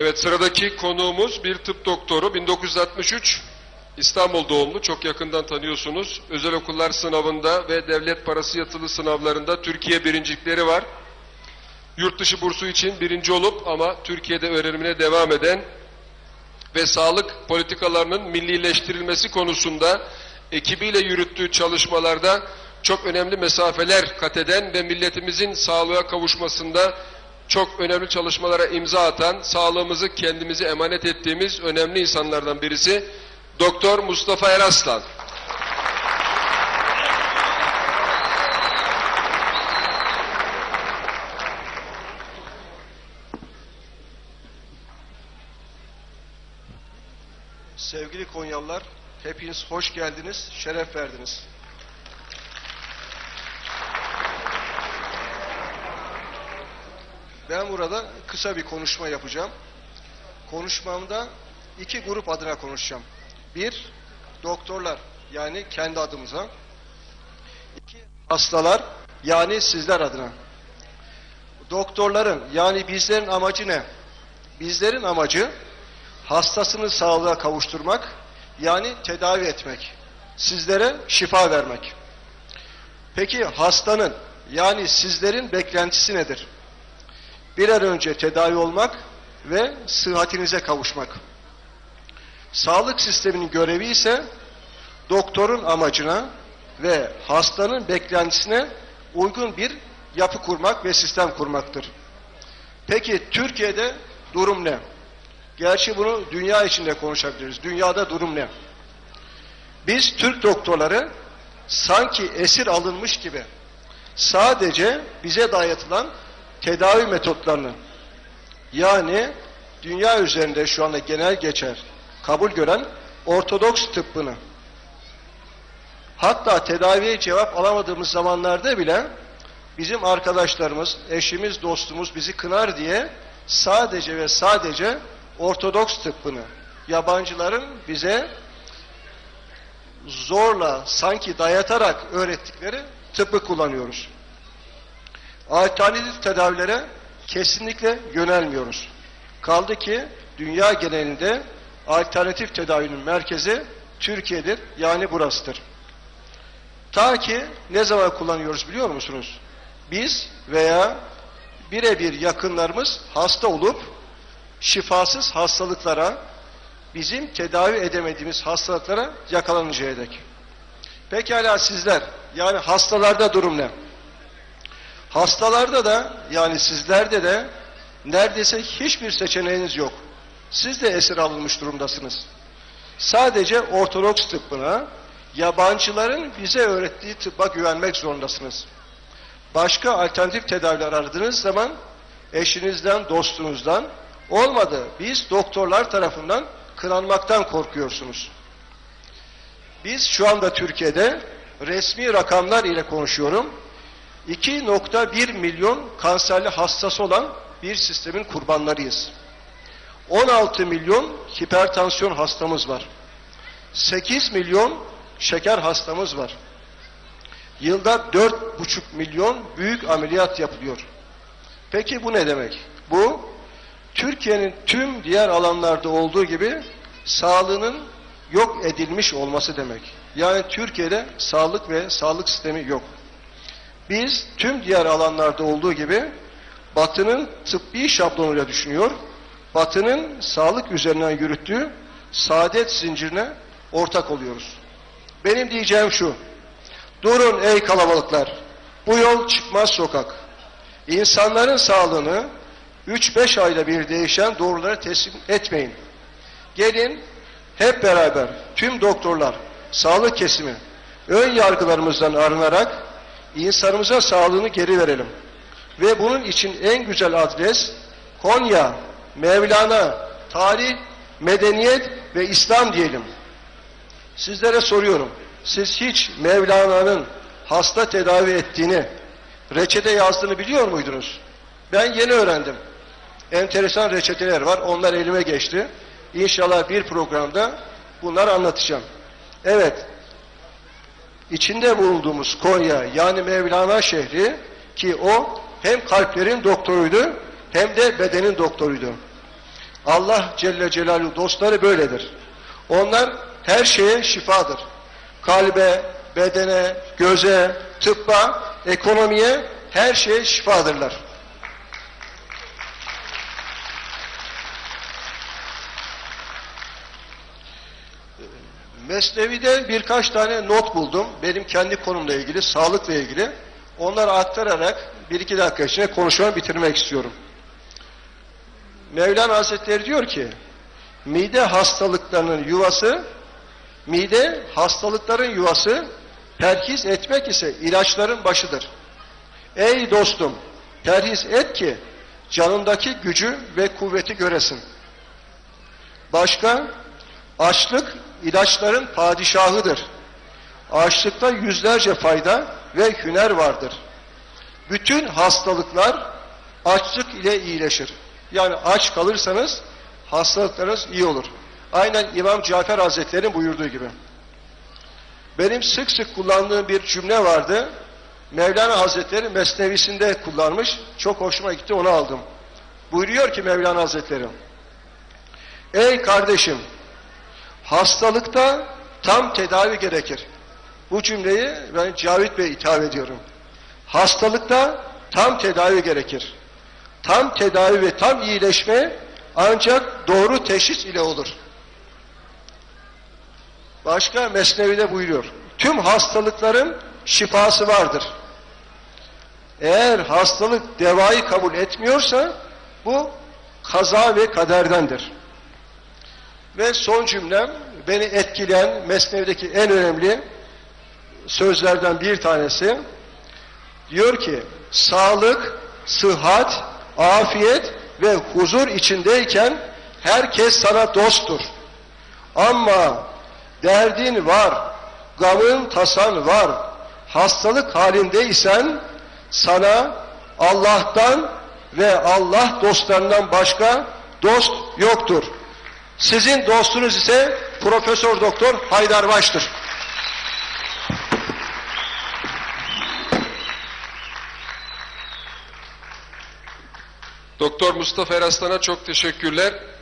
Evet sıradaki konuğumuz bir tıp doktoru 1963 İstanbul doğumlu çok yakından tanıyorsunuz. Özel okullar sınavında ve devlet parası yatılı sınavlarında Türkiye birincilikleri var. Yurt dışı bursu için birinci olup ama Türkiye'de öğrenimine devam eden ve sağlık politikalarının millileştirilmesi konusunda ekibiyle yürüttüğü çalışmalarda çok önemli mesafeler kat eden ve milletimizin sağlığa kavuşmasında çok önemli çalışmalara imza atan, sağlığımızı kendimize emanet ettiğimiz önemli insanlardan birisi Doktor Mustafa Eraslan. Sevgili Konyalılar, hepiniz hoş geldiniz, şeref verdiniz. Ben burada kısa bir konuşma yapacağım. Konuşmamda iki grup adına konuşacağım. Bir, doktorlar yani kendi adımıza. İki, hastalar yani sizler adına. Doktorların yani bizlerin amacı ne? Bizlerin amacı hastasını sağlığa kavuşturmak, yani tedavi etmek, sizlere şifa vermek. Peki hastanın, yani sizlerin beklentisi nedir? Bir an önce tedavi olmak ve sıhhatinize kavuşmak. Sağlık sisteminin görevi ise doktorun amacına ve hastanın beklentisine uygun bir yapı kurmak ve sistem kurmaktır. Peki Türkiye'de durum ne? Gerçi bunu dünya içinde konuşabiliriz. Dünyada durum ne? Biz Türk doktorları sanki esir alınmış gibi sadece bize dayatılan tedavi metotlarını yani dünya üzerinde şu anda genel geçer kabul gören ortodoks tıbbını hatta tedaviye cevap alamadığımız zamanlarda bile bizim arkadaşlarımız, eşimiz, dostumuz bizi kınar diye sadece ve sadece Ortodoks tıbbını, yabancıların bize zorla sanki dayatarak öğrettikleri tıbbı kullanıyoruz. Alternatif tedavilere kesinlikle yönelmiyoruz. Kaldı ki dünya genelinde alternatif tedavinin merkezi Türkiye'dir, yani burasıdır. Ta ki ne zaman kullanıyoruz biliyor musunuz? Biz veya birebir yakınlarımız hasta olup şifasız hastalıklara, bizim tedavi edemediğimiz hastalıklara yakalanıncaya dek. Pekala sizler, yani hastalarda durum ne? Hastalarda da, yani sizlerde de neredeyse hiçbir seçeneğiniz yok. Siz de esir alınmış durumdasınız. Sadece Ortodoks tıbbına, yabancıların bize öğrettiği tıbba güvenmek zorundasınız. Başka alternatif tedaviler aradığınız zaman eşinizden, dostunuzdan, Olmadı. Biz doktorlar tarafından kınanmaktan korkuyorsunuz. Biz şu anda Türkiye'de resmi rakamlar ile konuşuyorum. 2.1 milyon kanserli hastası olan bir sistemin kurbanlarıyız. 16 milyon hipertansiyon hastamız var. 8 milyon şeker hastamız var. Yılda 4,5 milyon büyük ameliyat yapılıyor. Peki bu ne demek? Bu Türkiye'nin tüm diğer alanlarda olduğu gibi sağlığının yok edilmiş olması demek. Yani Türkiye'de sağlık ve sağlık sistemi yok. Biz tüm diğer alanlarda olduğu gibi Batı'nın tıbbi şablonuyla düşünüyor, Batı'nın sağlık üzerinden yürüttüğü saadet zincirine ortak oluyoruz. Benim diyeceğim şu, durun ey kalabalıklar, bu yol çıkmaz sokak. İnsanların sağlığını 3-5 ayda bir değişen doğruları teslim etmeyin. Gelin hep beraber tüm doktorlar, sağlık kesimi, ön yargılarımızdan arınarak insanımıza sağlığını geri verelim. Ve bunun için en güzel adres Konya, Mevlana, tarih, medeniyet ve İslam diyelim. Sizlere soruyorum. Siz hiç Mevlana'nın hasta tedavi ettiğini, reçete yazdığını biliyor muydunuz? Ben yeni öğrendim enteresan reçeteler var. Onlar elime geçti. İnşallah bir programda bunları anlatacağım. Evet, içinde bulunduğumuz Konya yani Mevlana şehri ki o hem kalplerin doktoruydu hem de bedenin doktoruydu. Allah Celle Celaluhu dostları böyledir. Onlar her şeye şifadır. Kalbe, bedene, göze, tıbba, ekonomiye her şeye şifadırlar. Mesnevi'de birkaç tane not buldum. Benim kendi konumla ilgili, sağlıkla ilgili. Onları aktararak bir iki dakika içinde konuşmamı bitirmek istiyorum. Mevlana Hazretleri diyor ki, mide hastalıklarının yuvası, mide hastalıkların yuvası, perhiz etmek ise ilaçların başıdır. Ey dostum, perhiz et ki canındaki gücü ve kuvveti göresin. Başka, açlık ilaçların padişahıdır. Açlıkta yüzlerce fayda ve hüner vardır. Bütün hastalıklar açlık ile iyileşir. Yani aç kalırsanız hastalıklarınız iyi olur. Aynen İmam Cafer Hazretleri'nin buyurduğu gibi. Benim sık sık kullandığım bir cümle vardı. Mevlana Hazretleri Mesnevisinde kullanmış. Çok hoşuma gitti onu aldım. Buyuruyor ki Mevlana Hazretleri. Ey kardeşim hastalıkta tam tedavi gerekir. Bu cümleyi ben Cavit Bey hitap ediyorum. Hastalıkta tam tedavi gerekir. Tam tedavi ve tam iyileşme ancak doğru teşhis ile olur. Başka Mesnevi'de buyuruyor. Tüm hastalıkların şifası vardır. Eğer hastalık devayı kabul etmiyorsa bu kaza ve kaderdendir. Ve son cümlem beni etkileyen Mesnevi'deki en önemli sözlerden bir tanesi. Diyor ki sağlık, sıhhat, afiyet ve huzur içindeyken herkes sana dosttur. Ama derdin var, gamın tasan var, hastalık halindeysen sana Allah'tan ve Allah dostlarından başka dost yoktur. Sizin dostunuz ise Profesör Doktor Haydar Baş'tır. Doktor Mustafa Eraslan'a çok teşekkürler.